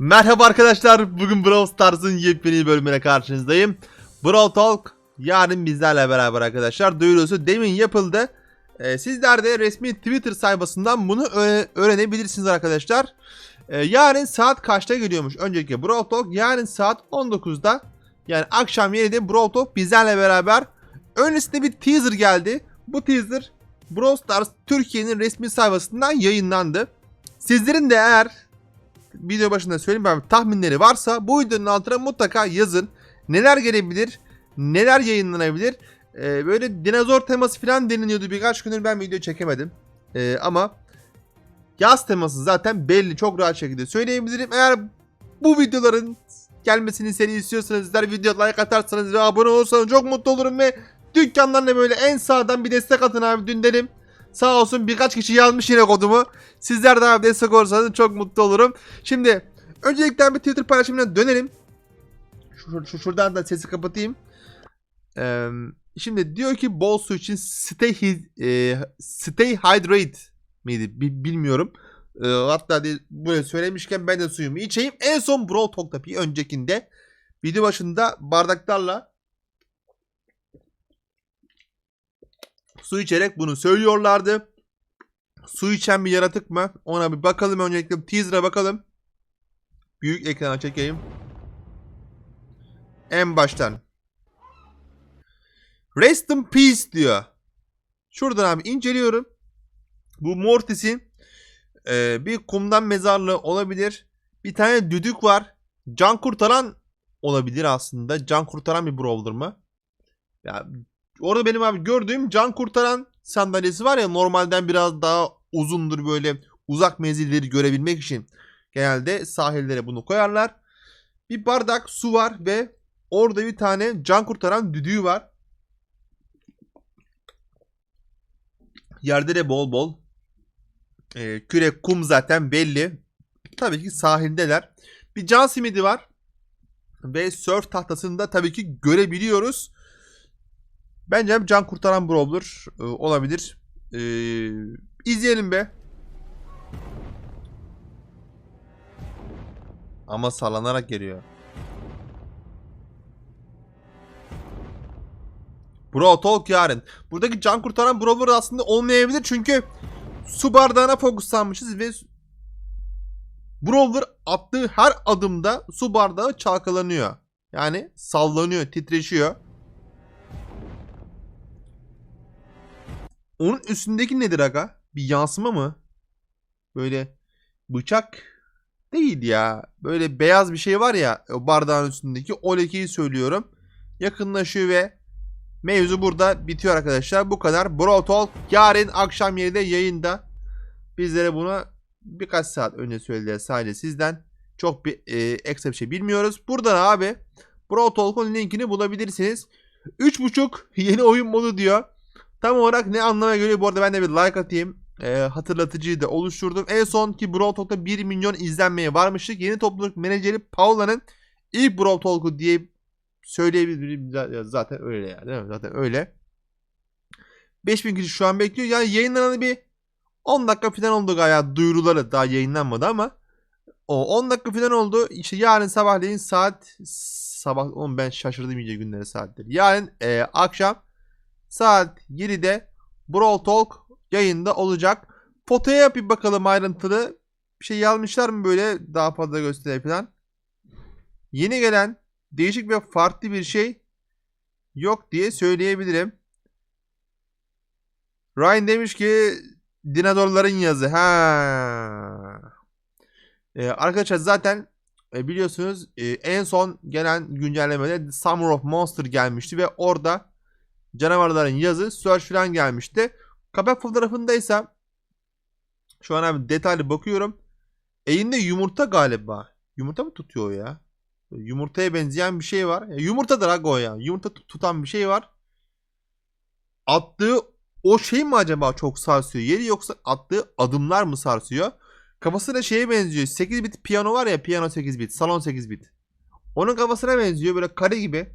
Merhaba arkadaşlar. Bugün Brawl Stars'ın yepyeni bölümüne karşınızdayım. Brawl Talk yarın bizlerle beraber arkadaşlar. Duyurusu demin yapıldı. Ee, sizler de resmi Twitter sayfasından bunu öğre- öğrenebilirsiniz arkadaşlar. Ee, yarın saat kaçta geliyormuş? Önceki Brawl Talk yarın saat 19'da. Yani akşam 7'de Brawl Talk bizlerle beraber. Öncesinde bir teaser geldi. Bu teaser Brawl Stars Türkiye'nin resmi sayfasından yayınlandı. Sizlerin de eğer video başında söyleyeyim ben tahminleri varsa bu videonun altına mutlaka yazın. Neler gelebilir? Neler yayınlanabilir? Ee, böyle dinozor teması falan deniliyordu birkaç gündür ben video çekemedim. Ee, ama yaz teması zaten belli çok rahat şekilde söyleyebilirim. Eğer bu videoların gelmesini seri istiyorsanız sizler video like atarsanız ve abone olursanız çok mutlu olurum ve dükkanlarına böyle en sağdan bir destek atın abi dün dedim. Sağ olsun birkaç kişi yazmış yine kodumu. Sizler de abi destek olursanız çok mutlu olurum. Şimdi öncelikle bir Twitter paylaşımına dönelim. Şu, şu- şuradan da sesi kapatayım. Ee, şimdi diyor ki bol su için stay, e, stay hydrate miydi Bi- bilmiyorum. Ee, hatta de, buraya söylemişken ben de suyumu içeyim. En son Brawl Talk'ta bir öncekinde video başında bardaklarla su içerek bunu söylüyorlardı. Su içen bir yaratık mı? Ona bir bakalım öncelikle. Teaser'a bakalım. Büyük ekrana çekeyim. En baştan. Rest in peace diyor. Şuradan abi inceliyorum. Bu Mortis'in e, bir kumdan mezarlığı olabilir. Bir tane düdük var. Can kurtaran olabilir aslında. Can kurtaran bir brawler mı? Ya orada benim abi gördüğüm can kurtaran sandalyesi var ya normalden biraz daha uzundur böyle uzak menzilleri görebilmek için genelde sahillere bunu koyarlar. Bir bardak su var ve orada bir tane can kurtaran düdüğü var. Yerde de bol bol e, küre kum zaten belli. Tabii ki sahildeler. Bir can simidi var. Ve surf tahtasını da tabii ki görebiliyoruz. Bence hem can kurtaran brawler e, olabilir. E, izleyelim be. Ama sallanarak geliyor. Bro Talk yarın. Buradaki can kurtaran brawler aslında olmayabilir çünkü su bardağına fokuslanmışız ve Brawler attığı her adımda su bardağı çalkalanıyor. Yani sallanıyor, titreşiyor. Onun üstündeki nedir aga? Bir yansıma mı? Böyle bıçak değil ya. Böyle beyaz bir şey var ya o bardağın üstündeki o lekeyi söylüyorum. Yakınlaşıyor ve mevzu burada bitiyor arkadaşlar. Bu kadar. Brawl Talk yarın akşam 7'de yayında. Bizlere bunu birkaç saat önce söylediler sadece sizden. Çok bir e, ekstra bir şey bilmiyoruz. Buradan abi Brawl Talk'un linkini bulabilirsiniz. 3.5 yeni oyun modu diyor. Tam olarak ne anlama geliyor bu arada ben de bir like atayım. Ee, hatırlatıcıyı da oluşturdum. En son ki Brawl Talk'ta 1 milyon izlenmeye varmıştık. Yeni topluluk menajeri Paula'nın ilk Brawl Talk'u diye söyleyebilirim. Zaten öyle yani değil mi? Zaten öyle. 5000 kişi şu an bekliyor. Yani yayınlanan bir 10 dakika falan oldu galiba duyuruları daha yayınlanmadı ama o 10 dakika falan oldu. İşte yarın sabahleyin saat sabah oğlum ben şaşırdım iyice günleri saatleri. Yarın e, akşam saat 7'de Brawl Talk yayında olacak. Fotoya bir bakalım ayrıntılı. Bir şey yazmışlar mı böyle daha fazla gösteri falan. Yeni gelen değişik ve farklı bir şey yok diye söyleyebilirim. Ryan demiş ki dinozorların yazı. Ha. Ee, arkadaşlar zaten e, biliyorsunuz e, en son gelen güncellemede Summer of Monster gelmişti ve orada canavarların yazı search falan gelmişti. Kapak fotoğrafındaysa şu an abi detaylı bakıyorum. Elinde yumurta galiba. Yumurta mı tutuyor ya? Yumurtaya benzeyen bir şey var. Ya, yumurtadır aga o ya. Yumurta tut- tutan bir şey var. Attığı o şey mi acaba çok sarsıyor yeri yoksa attığı adımlar mı sarsıyor? Kafasına şeye benziyor. 8 bit piyano var ya piyano 8 bit. Salon 8 bit. Onun kafasına benziyor böyle kare gibi.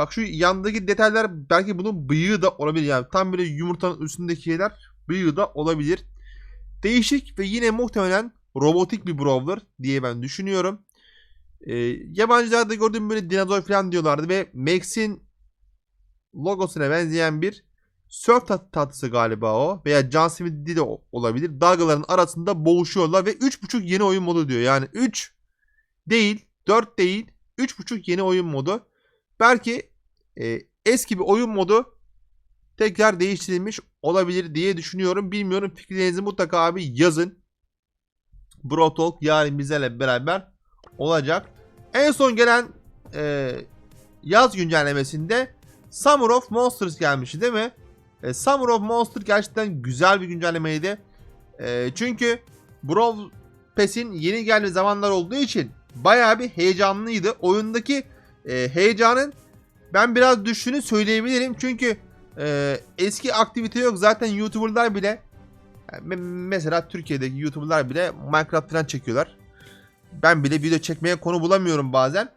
Bak şu yandaki detaylar belki bunun bıyığı da olabilir yani. Tam böyle yumurtanın üstündeki şeyler bıyığı da olabilir. Değişik ve yine muhtemelen robotik bir brawler diye ben düşünüyorum. Ee, yabancılarda gördüğüm böyle dinozor falan diyorlardı ve Max'in logosuna benzeyen bir surf tat tatlısı galiba o veya John Smith'li de olabilir. Dalgaların arasında boğuşuyorlar ve 3.5 yeni oyun modu diyor. Yani 3 değil, 4 değil, 3.5 yeni oyun modu. Belki e, eski bir oyun modu tekrar değiştirilmiş olabilir diye düşünüyorum. Bilmiyorum fikirlerinizi mutlaka abi yazın. Bro Talk yarın bizlerle beraber olacak. En son gelen e, yaz güncellemesinde Summer of Monsters gelmişti değil mi? E, Summer of Monsters gerçekten güzel bir güncellemeydi. E, çünkü Brawl Pass'in yeni geldiği zamanlar olduğu için bayağı bir heyecanlıydı. Oyundaki e, heyecanın ben biraz düştüğünü söyleyebilirim. Çünkü e, eski aktivite yok. Zaten YouTuber'lar bile me- mesela Türkiye'deki YouTuber'lar bile Minecraft falan çekiyorlar. Ben bile video çekmeye konu bulamıyorum bazen.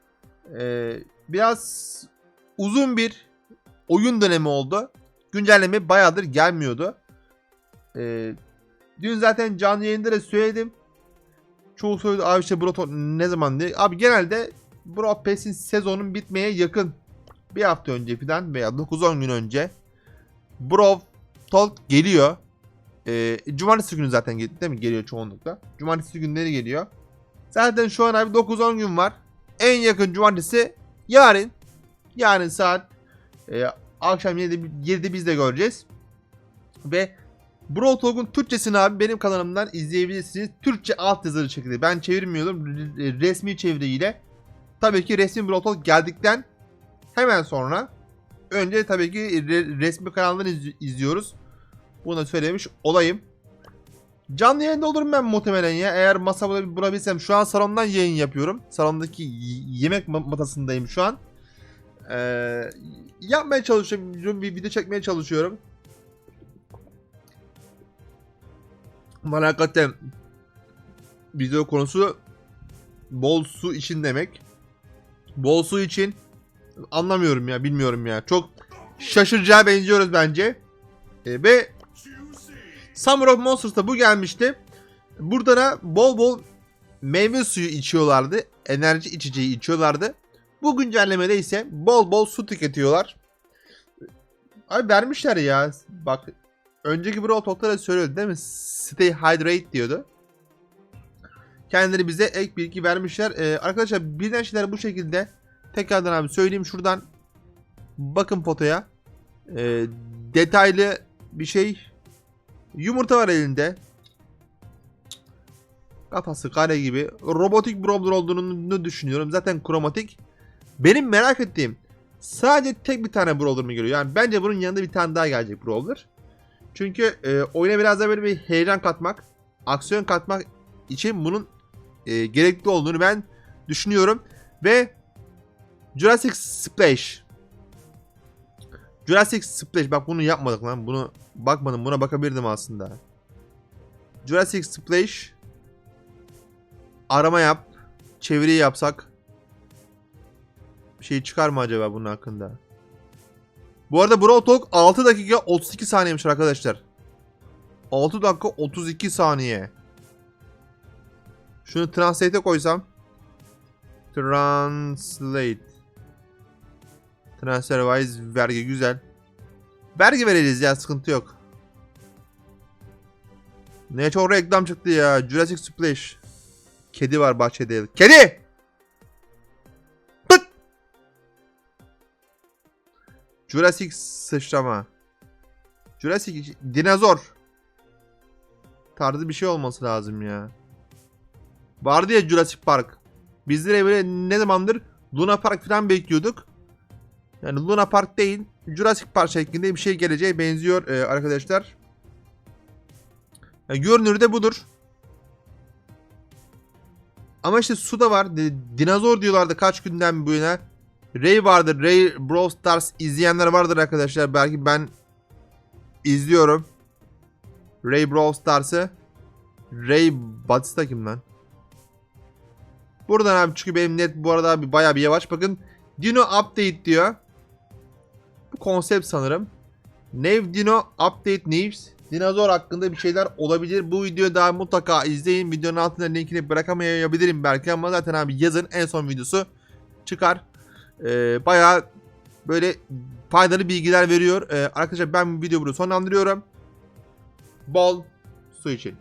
E, biraz uzun bir oyun dönemi oldu. Güncelleme bayağıdır gelmiyordu. E, dün zaten canlı yayında da söyledim. Çoğu söyledi abi işte Bro Talk ne zaman diye. Abi genelde Bro Pass'in sezonun bitmeye yakın. Bir hafta önce falan veya 9-10 gün önce Bro Talk geliyor. Ee, cumartesi günü zaten gel- değil mi? Geliyor çoğunlukla. Cumartesi günleri geliyor. Zaten şu an abi 9-10 gün var. En yakın cumartesi yarın. Yarın saat e, akşam 7'de, 7'de biz de göreceğiz. Ve Brawl Talk'un Türkçesini abi benim kanalımdan izleyebilirsiniz. Türkçe alt yazılı şekilde. Ben çevirmiyordum. Resmi çeviriyle. Tabii ki resmi Brawl Talk geldikten hemen sonra önce tabii ki re- resmi kanaldan iz- izliyoruz. Bunu da söylemiş olayım. Canlı yayında olurum ben muhtemelen ya. Eğer masa bula- bulabilsem. Şu an salondan yayın yapıyorum. Salondaki yemek ma- masasındayım şu an. Ee, yapmaya çalışıyorum. Bir video çekmeye çalışıyorum. Hakikaten video konusu bol su için demek. Bol su için anlamıyorum ya bilmiyorum ya. Çok şaşıracağı benziyoruz bence. E, ve Summer of Monsters'ta bu gelmişti. Burada da bol bol meyve suyu içiyorlardı. Enerji içeceği içiyorlardı. Bu güncellemede ise bol bol su tüketiyorlar. Abi vermişler ya. Bak önceki Brawl Talk'ta da söylüyordu değil mi? Stay hydrate diyordu. Kendileri bize ek bilgi vermişler. Ee, arkadaşlar bilinen şeyler bu şekilde. Tekrardan abi söyleyeyim şuradan. Bakın fotoya. Ee, detaylı bir şey. Yumurta var elinde. Kafası kare gibi. Robotik brawler olduğunu düşünüyorum. Zaten kromatik. Benim merak ettiğim sadece tek bir tane brawler mı geliyor? Yani bence bunun yanında bir tane daha gelecek brawler. Çünkü e, oyuna biraz daha böyle bir heyecan katmak, aksiyon katmak için bunun e, gerekli olduğunu ben düşünüyorum. Ve Jurassic Splash. Jurassic Splash bak bunu yapmadık lan. Bunu bakmadım. Buna bakabilirdim aslında. Jurassic Splash arama yap. Çeviri yapsak bir şey çıkar mı acaba bunun hakkında? Bu arada Brawl Talk 6 dakika 32 saniyemiş arkadaşlar. 6 dakika 32 saniye. Şunu translate'e koysam. Translate. Transferwise vergi güzel. Vergi vereceğiz ya sıkıntı yok. Ne çok reklam çıktı ya. Jurassic Splash. Kedi var bahçede. Kedi! Pıt! Jurassic sıçrama. Jurassic dinozor. Tarzı bir şey olması lazım ya. Vardı ya Jurassic Park. Bizlere böyle ne zamandır Luna Park falan bekliyorduk. Yani Luna Park değil, Jurassic Park şeklinde bir şey geleceğe benziyor e, arkadaşlar. Yani görünürü de budur. Ama işte su da var. Di- Dinozor diyorlardı kaç günden bu yana. Ray vardır. Ray Brawl Stars izleyenler vardır arkadaşlar. Belki ben izliyorum. Ray Brawl Stars'ı. Ray Batista kim lan? Buradan abi çünkü benim net bu arada abi bayağı bir yavaş. Bakın Dino Update diyor. Konsept sanırım. Nev Dino Update News. dinozor hakkında bir şeyler olabilir. Bu videoyu daha mutlaka izleyin. Videonun altına linkini bırakamayabilirim belki ama zaten abi yazın en son videosu çıkar. Ee, bayağı böyle faydalı bilgiler veriyor. Ee, arkadaşlar ben bu videoyu burada sonlandırıyorum. Bol su için.